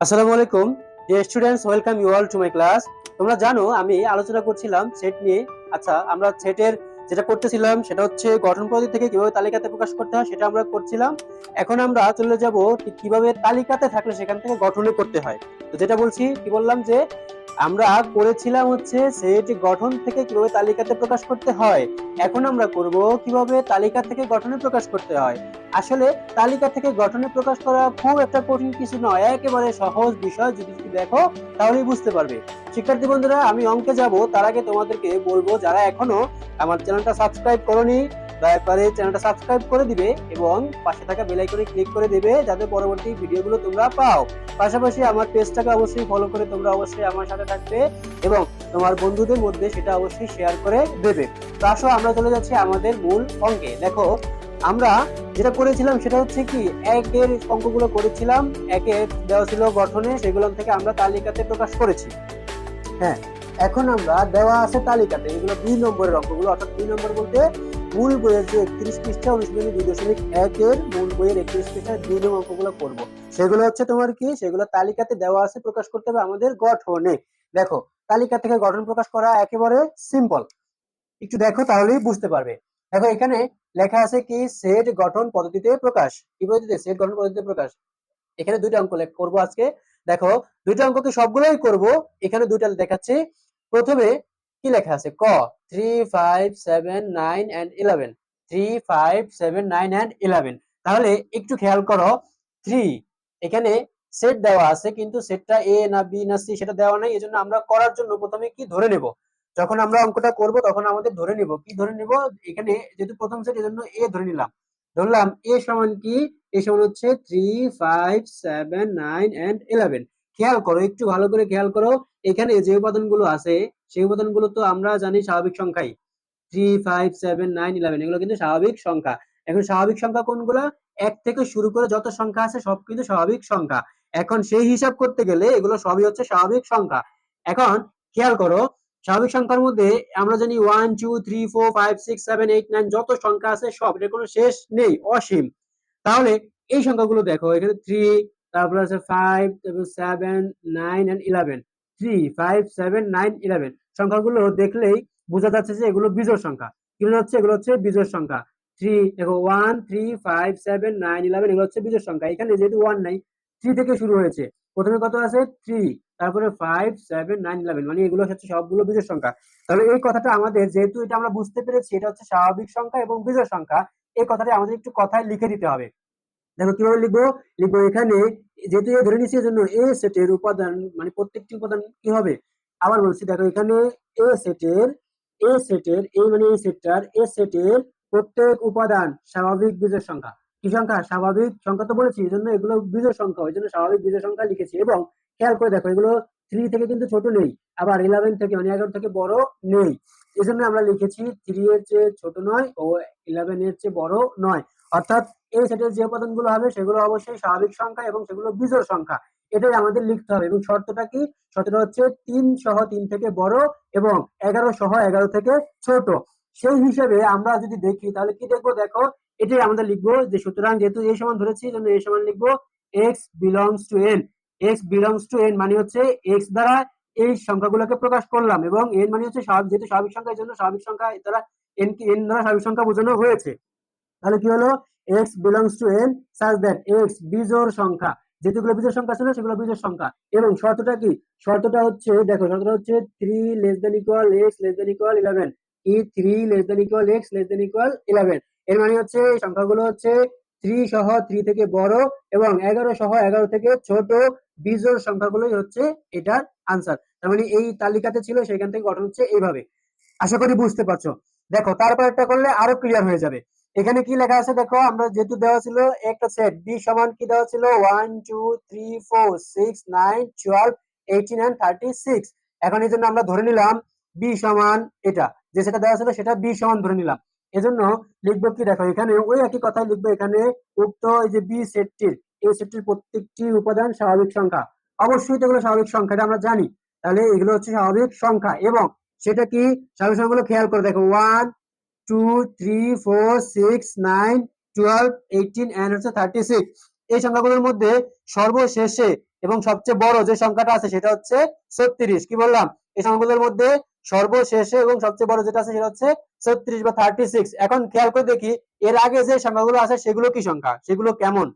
আসসালামু আলাইকুম। Dear students welcome you all to my class তোমরা জানো, আমি আলোচনা করছিলাম সেট নিয়ে। আচ্ছা আমরা সেটের যেটা করতেছিলাম, সেটা হচ্ছে গঠন পদ্ধতি থেকে কীভাবে তালিকাতে প্রকাশ করতে হয়, সেটা আমরা করছিলাম। এখন আমরা চলে যাব কীভাবে তালিকাতে থাকলে সেখান থেকে গঠনে করতে হয়। তো যেটা বলছি, কি বললাম যে আমরা করেছিলাম হচ্ছে সেট গঠন থেকে কীভাবে তালিকাতে প্রকাশ করতে হয়। এখন আমরা করব কীভাবে তালিকা থেকে গঠনে প্রকাশ করতে হয়। আসলে তালিকা থেকে গঠনে প্রকাশ করা খুব একটা কঠিন কিছু নয়, একেবারে সহজ বিষয়। যদি তুমি দেখো, তাহলেই বুঝতে পারবে। শিক্ষার্থী বন্ধুরা, আমি অঙ্কে যাব। তার আগে তোমাদেরকে বলব, যারা এখনও আমার চ্যানেলটা সাবস্ক্রাইব করনি দয়া করে চ্যানেলটা সাবস্ক্রাইব করে দিবে এবং পাশে থাকা বেল আইকনে ক্লিক করে দিবে যাতে পরবর্তী ভিডিওগুলো তোমরা পাও। পাশাপাশি আমার পেজটাকে অবশ্যই ফলো করে তোমরা অবশ্যই আমার সাথে থাকবে এবং তোমার বন্ধুদের মধ্যে সেটা অবশ্যই শেয়ার করে দেবে। তো আসো, আমরা চলে যাচ্ছি আমাদের মূল অঙ্কে। দেখো, আমরা যেটা করেছিলাম সেটা হচ্ছে কি, একের অঙ্কগুলো করেছিলাম, একের দেওয়া ছিল গঠনে, সেগুলো থেকে আমরা তালিকাতে প্রকাশ করেছি। হ্যাঁ এখন আমরা দেওয়া আছে তালিকাতে, এগুলো দুই নম্বরের অঙ্কগুলো, অর্থাৎ দুই নম্বর বলতে মূল বইয়ের যে একত্রিশ পৃষ্ঠা অনুশীলনী দুই দশমিক একের মূল বইয়ের একত্রিশ পৃষ্ঠার দুই নম্বর অঙ্কগুলো করব। সেগুলো হচ্ছে তোমার কি? সেগুলো তালিকাতে দেওয়া আছে, প্রকাশ করতে হবে আমাদের গঠনে। দেখো, তালিকা থেকে গঠন প্রকাশ করা একেবারে সিম্পল একটু দেখো তাহলেই বুঝতে পারবে। দেখো, এখানে লেখা আছে কি? সেট গঠন পদ্ধতিতে প্রকাশ। কি পদ্ধতিতে? সেট গঠন পদ্ধতিতে প্রকাশ। এখানে দুইটা অঙ্ক করব আজকে। দেখো, দুইটা অঙ্ককে সবগুলোই করব। এখানে দুইটা দেখাচ্ছি। প্রথমে কি লেখা আছে? ক three five seven nine and eleven three five seven nine and eleven তাহলে একটু খেয়াল করো থ্রি এখানে সেট দেওয়া আছে, কিন্তু সেটটা এ না বি না সি সেটা দেওয়া নাই, এজন্য আমরা করার জন্য প্রথমে কি ধরে নেব? যখন আমরা অঙ্কটা করব, তখন আমাদের ধরে নিব। কি ধরে নিব? এখানে যেহেতু প্রথম সেট এজন্য এ ধরে নিলাম। ধরলাম এ সমান কি? এ সমান হচ্ছে three five seven nine and eleven খেয়াল করো, একটু ভালো করে খেয়াল করো, এখানে যে উপাদানগুলো আছে সেই উপাদানগুলো তো আমরা জানি স্বাভাবিক সংখ্যাই। Three five seven nine eleven এগুলো কিন্তু স্বাভাবিক সংখ্যা। এখন স্বাভাবিক সংখ্যা কোনগুলো? এক থেকে শুরু করে যত সংখ্যা আছে সব কিন্তু স্বাভাবিক সংখ্যা। এখন সেই হিসাব করতে গেলে এগুলো সবই হচ্ছে স্বাভাবিক সংখ্যা। এখন খেয়াল করো, স্বাভাবিক সংখ্যার মধ্যে আমরা জানি one two three four five six seven eight nine যত সংখ্যা আছে সব এটার কোনো শেষ নেই, অসীম। তাহলে এই সংখ্যাগুলো দেখো, এখানে থ্রি তারপর আছে ফাইভ তারপর seven nine and eleven three five seven nine eleven সংখ্যাগুলো দেখলেই বোঝা যাচ্ছে যে এগুলো বিজোড় সংখ্যা। কি যাচ্ছে? এগুলো হচ্ছে বিজোড় সংখ্যা। থ্রি দেখো one three five seven nine eleven এগুলো হচ্ছে বিজোড় সংখ্যা। এখানে যেহেতু ওয়ান নাই থ্রি থেকে শুরু হয়েছে। প্রথমে কত আছে? থ্রি তারপরে ফাইভ সেভেন নাইন ইলেভেন মানে এগুলো হচ্ছে সবগুলো বিজোড় সংখ্যা। তাহলে এই কথাটা আমাদের, যেহেতু এটা আমরা বুঝতে পেরেছি, এটা হচ্ছে স্বাভাবিক সংখ্যা এবং বিজোড় সংখ্যা, এই কথাটা আমাদের একটু কথায় লিখে দিতে হবে। দেখো কীভাবে লিখব? লিখব এখানে যেহেতু ধরে নিচ্ছি জন্য এ সেটের উপাদান মানে প্রত্যেকটি উপাদান কি হবে? আবার বলছি, দেখো এখানে এ সেটের এ সেটের এই মানে এই সেটটার এ সেটের প্রত্যেক উপাদান স্বাভাবিক বীজের সংখ্যা। কি সংখ্যা? স্বাভাবিক সংখ্যা তো বলেছি এই জন্য এগুলো বীজের সংখ্যা, ওই জন্য স্বাভাবিক বীজের সংখ্যা লিখেছি। এবং খেয়াল করে দেখো, এগুলো থ্রি থেকে কিন্তু ছোট নেই, আবার ইলেভেন থেকে মানে এগারো থেকে বড় নেই। এই জন্য আমরা লিখেছি থ্রি এর চেয়ে ছোট নয় ও ইলেভেন এর চেয়ে বড় নয়। অর্থাৎ এই সেটের যে উপাদানগুলো হবে, সেগুলো অবশ্যই স্বাভাবিক সংখ্যা এবং সেগুলো বিজোড় সংখ্যা। এটাই আমাদের লিখতে হবে। এবং শর্তটা কি? শর্তটা হচ্ছে তিন সহ তিন থেকে বড় এবং এগারো সহ এগারো থেকে ছোট। সেই হিসেবে আমরা যদি দেখি, তাহলে কি দেখব? দেখো, এটাই আমাদের লিখব যে সুতরাং যেহেতু এই সমান ধরেছি জন্য এই সমান লিখব X belongs to N X belongs to N মানে হচ্ছে এক্স দ্বারা এই সংখ্যাগুলোকে প্রকাশ করলাম এবং এন মানে হচ্ছে যেহেতু স্বাভাবিক সংখ্যা, এই জন্য স্বাভাবিক সংখ্যা দ্বারা এন এন দ্বারা স্বাভাবিক সংখ্যা বোঝানো হয়েছে। তাহলে কি হলো? X belongs to N such that X বিজোড় সংখ্যা। যেগুলো বিজোড় সংখ্যা ছিল, সেগুলো বিজোড় সংখ্যা। এবং শর্তটা কি? শর্তটা হচ্ছে, দেখো, শর্তটা হচ্ছে three less than equal X less than equal eleven ই three less than equal X less than equal eleven এর মানে হচ্ছে, এই সংখ্যাগুলো হচ্ছে থ্রি সহ থ্রি থেকে বড় এবং এগারো সহ এগারো থেকে ছোট। বিজোড় সংখ্যাগুলোই হচ্ছে এটার আনসার তার মানে এই তালিকাতে ছিল সেখান থেকে গঠন হচ্ছে এইভাবে। আশা করি বুঝতে পারছ। দেখো তারপর একটা করলে আরও ক্লিয়ার হয়ে যাবে। এখানে কি লেখা আছে দেখো? আমরা যেহেতু দেওয়া ছিল একটা সেট বি সমান কি দেওয়া ছিল? One two three four six nine twelve eighteen and thirty six এখন এই জন্য আমরা ধরে নিলাম বি সমান এটা। যে সেটা দেওয়া ছিল সেটা বি সমান ধরে নিলাম। এজন্য লিখব কি দেখো, এখানে ওই একই কথাই লিখব, এখানে উক্ত এই যে বি সেটটির এই সেটটির প্রত্যেকটি উপাদান স্বাভাবিক সংখ্যা। অবশ্যই তো এগুলো স্বাভাবিক সংখ্যা, এটা আমরা জানি। তাহলে এগুলো হচ্ছে স্বাভাবিক সংখ্যা এবং সেটা কি? স্বাভাবিক সংখ্যাগুলো খেয়াল করে দেখো। One two three four six nine twelve eighteen and হচ্ছে থার্টি সিক্স এই সংখ্যাগুলোর মধ্যে সর্বশেষে এবং সবচেয়ে বড় যে সংখ্যাটা আছে সেটা হচ্ছে ছত্রিশ। কি বললাম? এই সংখ্যাগুলোর মধ্যে সর্বশেষে এবং সবচেয়ে বড় যেটা আছে সেটা হচ্ছে ছত্রিশ বা থার্টি সিক্স এখন খেয়াল করে দেখি, এর আগে যে সংখ্যাগুলো আছে সেগুলো কি সংখ্যা? সেগুলো কেমন?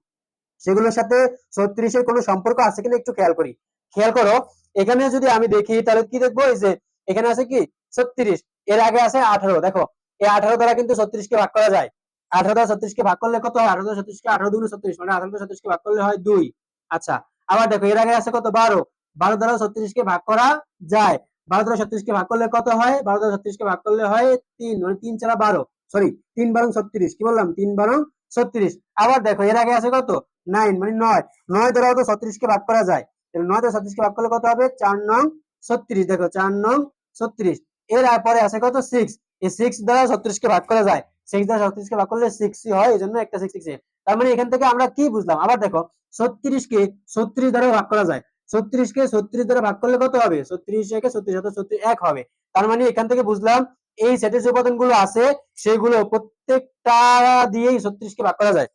সেগুলোর সাথে ছত্রিশের কোনো সম্পর্ক আছে কিনা একটু খেয়াল করি। খেয়াল করো, এখানে যদি আমি দেখি, তাহলে কি দেখব? এই যে, এখানে আছে কি? ছত্রিশ। এর আগে আছে আঠারো। দেখো এই আঠারো দ্বারা কিন্তু ছত্রিশকে ভাগ করা যায়। আঠারো দ্বারা ছত্রিশকে ভাগ করলে কত? হয় আঠারো দ্বারা ছত্রিশকে আঠারো দুগুণ ছত্রিশ মানে আঠারো দ্বারা ছত্রিশকে ভাগ করলে হয় দুই। আচ্ছা আবার দেখো, এর আগে আছে কত? বারো। বারো দ্বারা ছত্রিশকে ভাগ করা যায়। বারো দ্বারা ছত্রিশকে ভাগ করলে কত হয়? বারো দ্বারা ছত্রিশকে ভাগ করলে হয় তিন মানে তিন চারা বারো। সরি, তিন বারং ছত্রিশ, কি বললাম? তিন বারং ছত্রিশ। আবার দেখো, এর আগে আছে কত? নাইন মানে নয়। নয় দ্বারা তো ছত্রিশকে ভাগ করা যায়। তাহলে নয় দ্বারা ছত্রিশকে ভাগ করলে কত হবে? চার নং ছত্রিশ। দেখো, চার নং ছত্রিশ। এর পরে আছে কত? সিক্স এই সিক্স দ্বারা ছত্রিশকে ভাগ করা যায়। সিক্স দ্বারা ছত্রিশকে ভাগ করলে সিক্সই হয় এই জন্য একটা সিক্স তার মানে এখান থেকে আমরা কি বুঝলাম? আবার দেখো, ছত্রিশকে ছত্রিশ দ্বারা ভাগ করা যায়। ছত্রিশকে ছত্রিশ দ্বারা ভাগ করলে কত হবে? ছত্রিশ একে ছত্রিশ ছত্রিশ এক হবে। তার মানে এখান থেকে বুঝলাম, এই সেটের যে উপাদানগুলো আছে, সেগুলো প্রত্যেকটা দিয়েই ছত্রিশকে ভাগ করা যায়।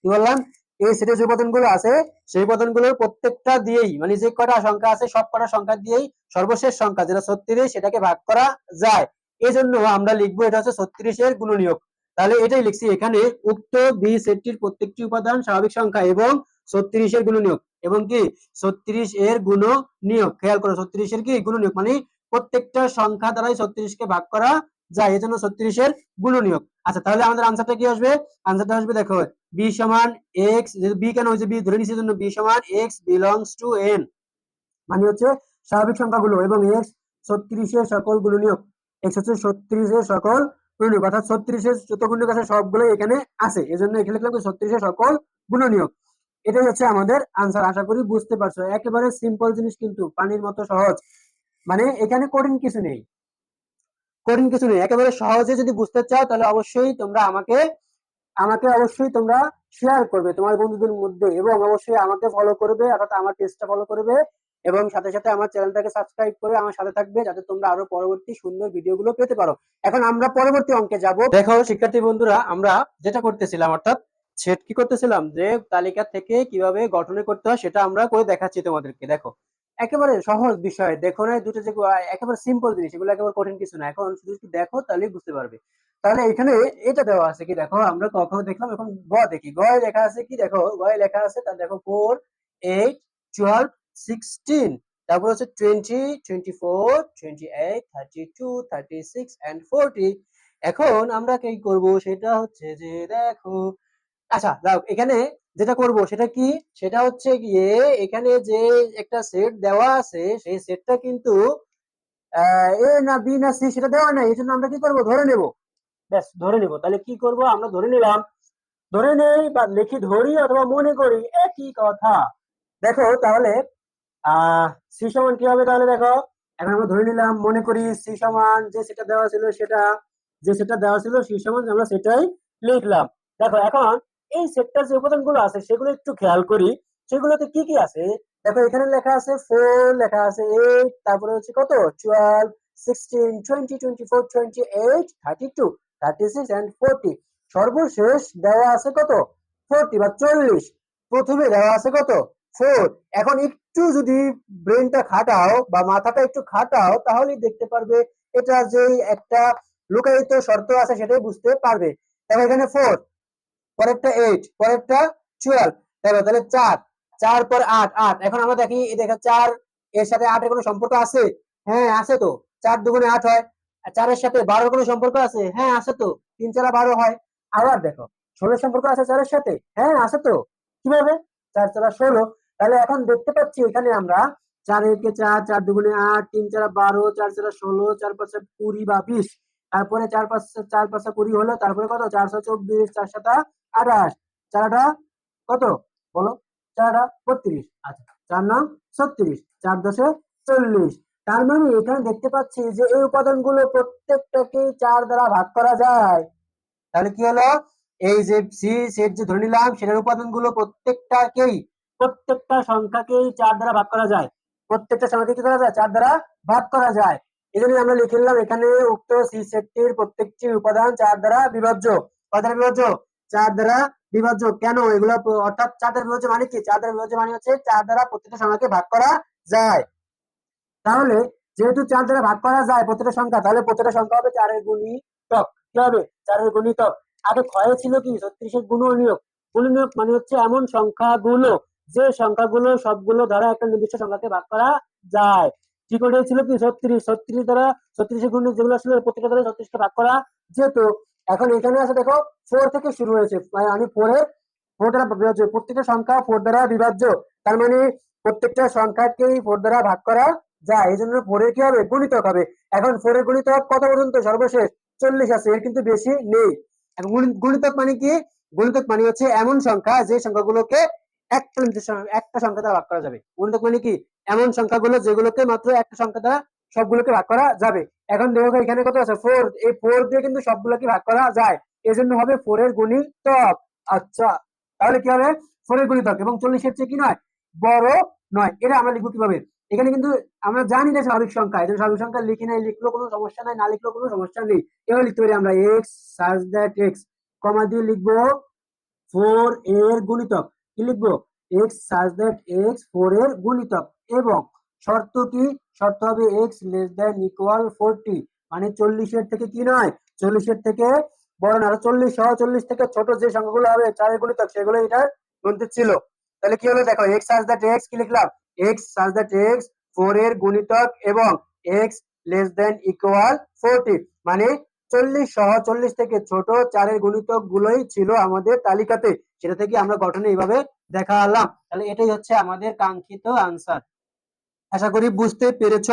কি বললাম? এই সেটের যে উপাদানগুলো আছে, সেই উপাদানগুলোর প্রত্যেকটা দিয়েই মানে যে কটা সংখ্যা আছে, সব কটা সংখ্যা দিয়েই সর্বশেষ সংখ্যা, যেটা ছত্রিশ, সেটাকে ভাগ করা যায়। এই জন্য আমরা লিখব এটা হচ্ছে ছত্রিশের গুণনীয়ক। তাহলে এটাই লিখছি, এখানে উক্ত বি সেটটির প্রত্যেকটি উপাদান স্বাভাবিক সংখ্যা এবং ছত্রিশের গুণনীয়ক। এবং কি? ছত্রিশ এর গুণ নিয়োগ খেয়াল করো, ছত্রিশের কি? গুণ নিয়োগ মানে প্রত্যেকটা সংখ্যা দ্বারাই ছত্রিশকে ভাগ করা যায় এই জন্য ছত্রিশের গুণ নিয়োগ আচ্ছা তাহলে আমাদের আনসারটা কি আসবে? আনসারটা আসবে দেখো বি সমান এক্স বি কেন হয়েছে? বি ধরে নিচ্ছি জন্য বি সমান এক্স বিলংস টু এন মানে হচ্ছে স্বাভাবিক সংখ্যাগুলো এবং এক্স ছত্রিশের সকল গুণনীয়ক। এক্স হচ্ছে ছত্রিশের সকল গুণনীয়ক, অর্থাৎ ছত্রিশের যত গুণনীয়ক আছে সবগুলো এখানে আছে। এই জন্য এখানে লিখলাম ছত্রিশের সকল গুণনীয়ক। এটাই হচ্ছে আমাদের আনসার আশা করি বুঝতে পারছ। একেবারে সিম্পল জিনিস কিন্তু, পানির মতো সহজ। মানে এখানে কঠিন কিছু নেই। কঠিন কিছু নেই। একেবারে সহজে যদি বুঝতে চাও, তাহলে অবশ্যই তোমরা আমাকে আমাকে অবশ্যই তোমরা শেয়ার করবে তোমার বন্ধুদের মধ্যে এবং অবশ্যই আমাকে ফলো করবে, অর্থাৎ আমার পেজটা ফলো করবে। এবং সাথে সাথে আমার চ্যানেলটাকে সাবস্ক্রাইব করে আমার সাথে থাকবে যাতে তোমরা আরও পরবর্তী সুন্দর ভিডিওগুলো পেতে পারো। এখন আমরা পরবর্তী অঙ্কে যাব। দেখো, শিক্ষার্থী বন্ধুরা, আমরা যেটা করতেছিলাম, অর্থাৎ সেট কি করতেছিলাম? যে তালিকা থেকে কীভাবে গঠনে করতে হয় সেটা আমরা করে দেখাচ্ছি তোমাদেরকে। দেখো, একেবারে সহজ বিষয়। দেখো না দুটো যে একেবারে সিম্পল জিনিস, এগুলো একেবারে কঠিন কিছু না। এখন শুধু দেখো তাহলে বুঝতে পারবে। তাহলে এখানে এটা দেওয়া আছে কি, দেখো, আমরা ক, খ দেখলাম, এখন গ দেখি। গয় লেখা আছে কি, দেখো গ লেখা আছে তার দেখো ফোর এইট টুয়েলভ সিক্সটিন তারপর হচ্ছে twenty twenty four twenty eight thirty two thirty এখন আমরা কি করব? সেটা হচ্ছে যে দেখো আচ্ছা যাও এখানে যেটা করব সেটা কি? সেটা হচ্ছে গিয়ে এখানে যে একটা সেট দেওয়া আছে, সেই সেটটা কিন্তু এ না, বি না, সি সেটা দেওয়া নাই এই জন্য আমরা কি করব? ধরে নেব। ব্যাস, ধরে নেব। তাহলে কি করব? আমরা ধরে নিলাম। ধরে নেই বা লিখি ধরি অথবা মনে করি, একই কথা। দেখো, তাহলে সি সমান কি হবে তাহলে দেখো? এখন আমরা ধরে নিলাম, মনে করি সি সমান যে সেটা দেওয়া ছিল সেটা, যে সেটা দেওয়া ছিল সি সমান আমরা সেটাই লিখলাম। দেখো, এখন এই সেটটার যে উপাদানগুলো আছে সেগুলো একটু খেয়াল করি। সেগুলোতে কি কি আছে? দেখো, এখানে লেখা আছে ফোর লেখা আছে এইট তারপরে হচ্ছে কত? Twelve sixteen twenty twenty four twenty eight thirty two thirty six and forty সর্বশেষ দেওয়া আছে কত? ফোরটি বা চল্লিশ। প্রথমে দেওয়া আছে কত? ফোর এখন একটু যদি ব্রেনটা খাটাও বা মাথাটা একটু খাটাও, তাহলেই দেখতে পারবে এটা যে একটা লুকায়িত শর্ত আছে সেটাই বুঝতে পারবে। দেখো এখানে ফোর পরেরটা এইট পরেরটা টুয়েলভ দেখো তাহলে চার চার পর আট আট। এখন আমরা দেখি দেখা চার, এর সাথে আটের কোনো সম্পর্ক আছে? হ্যাঁ আছে তো। চার দুগুণে আট হয়। চারের সাথে বারোর কোনো সম্পর্ক আছে? হ্যাঁ আছে তো। তিন চারা বারো হয়। আবার দেখো, ষোলোর সম্পর্ক আছে চারের সাথে? হ্যাঁ আছে তো। কীভাবে? চার চারা ষোলো। তাহলে এখন দেখতে পাচ্ছি এখানে আমরা চার একে চার চার দুগুণে আট, তিন চারা বারো, চার চারা ষোলো, চার পাঁচটা কুড়ি বা বিশ। তারপরে চার পাঁচ চার পাঁচটা কুড়ি হলো, তারপরে কত? চারশো চব্বিশ, চার আঠাশ। চারটা কত? বলো। চারটা বত্রিশ। আচ্ছা চার নাম ছত্রিশ, চার দশে চল্লিশ। তার মানে এখানে দেখতে পাচ্ছি যে এই উপাদানগুলো প্রত্যেকটাকে চার দ্বারা ভাগ করা যায়। তাহলে কি হলো? এই যে সি সেট যে ধরে নিলাম, সেটার উপাদানগুলো প্রত্যেকটাকেই প্রত্যেকটা সংখ্যাকেই চার দ্বারা ভাগ করা যায়। প্রত্যেকটা সংখ্যাকে কি করা যায়? চার দ্বারা ভাগ করা যায়। এই জন্য আমরা লিখে নিলাম, এখানে উক্ত সি সেটটির প্রত্যেকটি উপাদান চার দ্বারা বিভাজ্য কয় দ্বারা বিভাজ্য চার দ্বারা বিভাজ্য কেন? এগুলো অর্থাৎ চার দ্বারা বিভাজ্য মানে কি? চার দ্বারা বিভাজ্য মানে হচ্ছে চার দ্বারা প্রত্যেকটা সংখ্যাকে ভাগ করা যায়। তাহলে যেহেতু চার দ্বারা ভাগ করা যায় প্রত্যেকটা সংখ্যা, তাহলে প্রত্যেকটা সংখ্যা হবে চারের গুণিতক কি হবে? চারের গুণিতক আগে ক্ষয়ে ছিল কি? ছত্রিশের গুণনীয়ক। গুণনীয়ক মানে হচ্ছে এমন সংখ্যাগুলো যে সংখ্যাগুলো সবগুলো দ্বারা একটা নির্দিষ্ট সংখ্যাকে ভাগ করা যায়। ওটাই ছিল কি ছত্রিশ। ছত্রিশ দ্বারা ছত্রিশের গুণ যেগুলো ছিল প্রত্যেকটা দ্বারা ছত্রিশকে ভাগ করা যেত। এখন এখানে আছে দেখো ফোর থেকে শুরু হয়েছে। মানে ফোরের ফোর দ্বারা বিভাজ্য। প্রত্যেকটা সংখ্যা ফোর দ্বারা বিভাজ্য। তার মানে প্রত্যেকটা সংখ্যাকেই ফোর দ্বারা ভাগ করা যায়। এই জন্য ফোরের কি হবে? গুণিতক হবে। এখন ফোরের গুণিতক কত পর্যন্ত? সর্বশেষ চল্লিশ আছে। এর কিন্তু বেশি নেই। গুণিতক মানে কি? গুণিতক মানে হচ্ছে এমন সংখ্যা যে সংখ্যাগুলোকে একটা নির্দিষ্ট একটা সংখ্যা দ্বারা ভাগ করা যাবে। গুণিতক মানে কি? এমন সংখ্যাগুলো যেগুলোকে মাত্র একটা সংখ্যা দ্বারা সবগুলোকে ভাগ করা যাবে। এখন দেখো এখানে কত আছে? ফোর এই ফোর দিয়ে কিন্তু সবগুলোকে ভাগ করা যায়। এজন্য হবে ফোর এর গুণিতক। আচ্ছা তাহলে কি হবে? ফোর এর গুণিতক। এবং চল্লিশের চেয়ে কি নয়? বড় নয়। এটা আমরা লিখব কীভাবে? এখানে কিন্তু আমরা জানি না স্বাভাবিক সংখ্যা। এই জন্য স্বাভাবিক সংখ্যা লিখি নাই, লিখলেও কোনো সমস্যা নাই, না লিখলেও কোনো সমস্যা নেই। এবার লিখতে পারি আমরা এক্স সাজ দ্যাট এক্স কমা দিয়ে লিখব ফোর এর গুণিতক। কি লিখব? এক্স সাজ দ্যাট এক্স ফোর এর গুণিতক এবং শর্ত শর্ত হবে X less than equal forty মানে চল্লিশের থেকে কি নয়? চল্লিশের থেকে বড় না চল্লিশ, সহ চল্লিশ থেকে ছোট যে সংখ্যাগুলো হবে, চারের গুণিতক, সেগুলো এটার মধ্যে ছিল। তাহলে কি হলো দেখো এক্স সাজ দ্যাট এক্স কি লিখলাম? এক্স সাজ দ্যাট এক্স ফোর এর গুণিতক এবং X less than equal forty মানে চল্লিশ সহ চল্লিশ থেকে ছোট চারের গুণিতক গুলোই ছিল আমাদের তালিকাতে। সেটা থেকে আমরা গঠনে এইভাবে দেখালাম। তাহলে এটাই হচ্ছে আমাদের কাঙ্ক্ষিত আনসার আশা করি বুঝতে পেরেছ।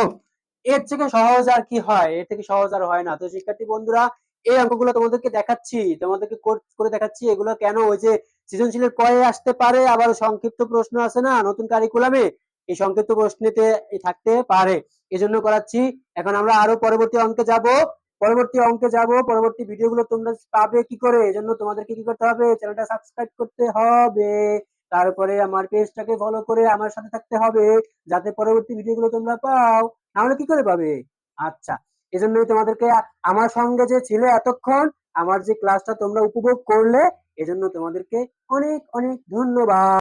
এর থেকে সহজ আর কি হয়? এর থেকে সহজ আর হয় না। তো শিক্ষার্থী বন্ধুরা, এই অঙ্কগুলো তোমাদেরকে দেখাচ্ছি। তোমাদেরকে করে দেখাচ্ছি এগুলো কেন? ওই যে সৃজনশীলের কয়ে আসতে পারে, আবার সংক্ষিপ্ত প্রশ্ন আছে না নতুন কারিকুলামে এই সংক্ষিপ্ত প্রশ্নেতে থাকতে পারে। এজন্য করাচ্ছি। এখন আমরা আরও পরবর্তী অঙ্কে যাব। পরবর্তী অঙ্কে যাব, পরবর্তী ভিডিওগুলো তোমরা পাবে কি করে? এজন্য তোমাদেরকে কি করতে হবে? চ্যানেলটা সাবস্ক্রাইব করতে হবে। তারপরে আমার পেজটাকে ফলো করে আমার সাথে থাকতে হবে, যাতে পরবর্তী ভিডিওগুলো তোমরা পাও। নাহলে কি করে পাবে? আচ্ছা এজন্যই তোমাদেরকে আমার সঙ্গে যে ছিল এতক্ষণ, আমার যে ক্লাসটা তোমরা উপভোগ করলে, এজন্য তোমাদেরকে অনেক অনেক ধন্যবাদ।